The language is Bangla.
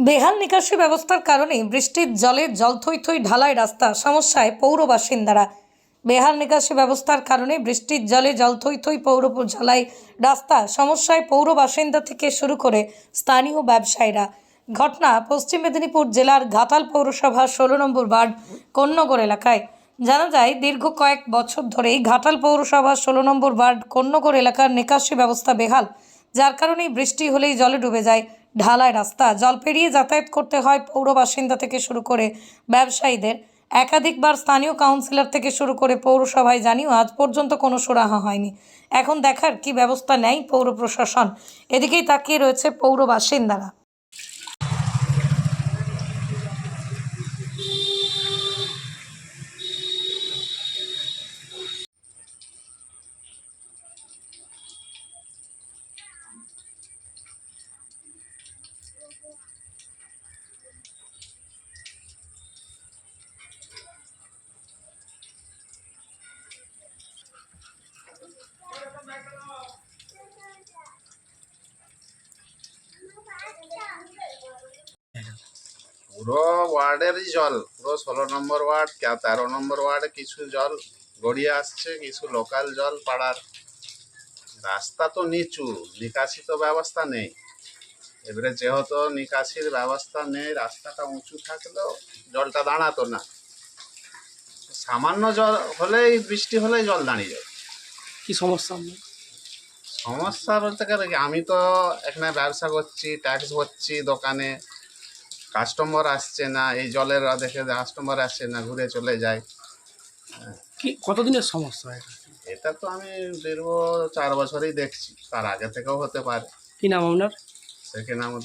বেহাল নিকাশি ব্যবস্থার কারণে বৃষ্টির জলে জল থই ঢালাই রাস্তা সমস্যায় পৌর বাসিন্দারা। বেহাল নিকাশি ব্যবস্থার কারণে বৃষ্টির জলে জল থই পৌর ঝালাই রাস্তা সমস্যায় পৌর বাসিন্দা থেকে শুরু করে স্থানীয় ব্যবসায়ীরা। ঘটনা পশ্চিম মেদিনীপুর জেলার ঘাটাল পৌরসভা ষোলো নম্বর ওয়ার্ড কন্যগর এলাকায়। জানা যায়, দীর্ঘ কয়েক বছর ধরেই ঘাটাল পৌরসভা ষোলো নম্বর ওয়ার্ড কন্যগর এলাকার নিকাশি ব্যবস্থা বেহাল, যার কারণেই বৃষ্টি হলেই জলে ডুবে যায়। ঢালাই রাস্তা। জল পেরিয়ে যাতায়াত করতে হয় পৌর বাসিন্দা থেকে শুরু করে ব্যবসায়ীদের। একাধিকবার স্থানীয় কাউন্সিলর থেকে শুরু করে পৌরসভায় জানিয়েও আজ পর্যন্ত কোনো সুরাহা হয়নি। এখন দেখার কি ব্যবস্থা নেয় পৌর প্রশাসন? এদিকেই তাকিয়ে রয়েছে পৌর বাসিন্দারা। পুরো ওয়ার্ডেরই জল পুরো ষোলো নম্বর ওয়ার্ড কে তেরো নম্বর ওয়ার্ডে কিছু জল গড়িয়ে আসছে কিছু লোকাল জল পাড়ার। রাস্তা তো নিচু নিকাশি তো ব্যবস্থা নেই। এবারে যেহেতু নিকাশির ব্যবস্থা নেই রাস্তাটা উঁচু থাকলেও জলটা দাঁড়াতো না। সামান্য জল হলেই বৃষ্টি হলেই জল দাঁড়িয়ে যায়। কি সমস্যা সমস্যা বলতে গেলে আমি তো এখানে ব্যবসা করছি ট্যাক্স ভরছি দোকানে। কাস্টমার আসছে না এই জলের দেখে কাস্টমার আসছে না ঘুরে চলে যায়। কি কতদিনের সমস্যা এটা? এটা তো আমি দীর্ঘ চার বছরই দেখছি তার আগে থেকেও হতে পারে। কি নাম আপনার? সেকেন্ড আমার